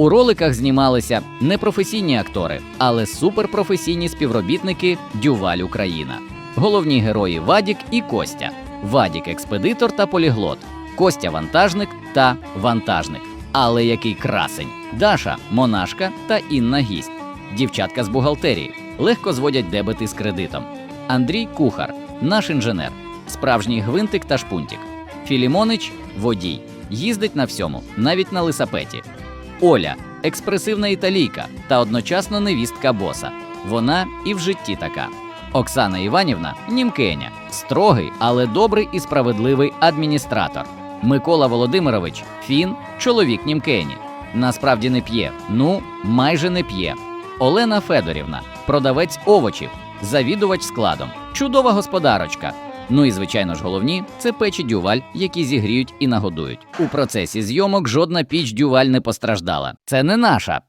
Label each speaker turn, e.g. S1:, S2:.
S1: У роликах знімалися не професійні актори, але суперпрофесійні співробітники Дюваль Україна. Головні герої Вадік і Костя. Вадік експедитор та поліглот, Костя вантажник та вантажник. Але який красень! Даша монашка та Інна гість. Дівчатка з бухгалтерії легко зводять дебети з кредитом. Андрій кухар, наш інженер, справжній гвинтик та шпунтик. Філімонич водій, їздить на всьому, навіть на лисапеті. Оля експресивна італійка та одночасно невістка боса. Вона і в житті така. Оксана Іванівна німкеня, строгий, але добрий і справедливий адміністратор. Микола Володимирович фін, чоловік німкені. Насправді не п'є, ну майже не п'є. Олена Федорівна, продавець овочів, завідувач складом, чудова господарочка. Ну і звичайно ж головні це печі дюваль, які зігріють і нагодують. У процесі зйомок жодна піч дюваль не постраждала. Це не наша,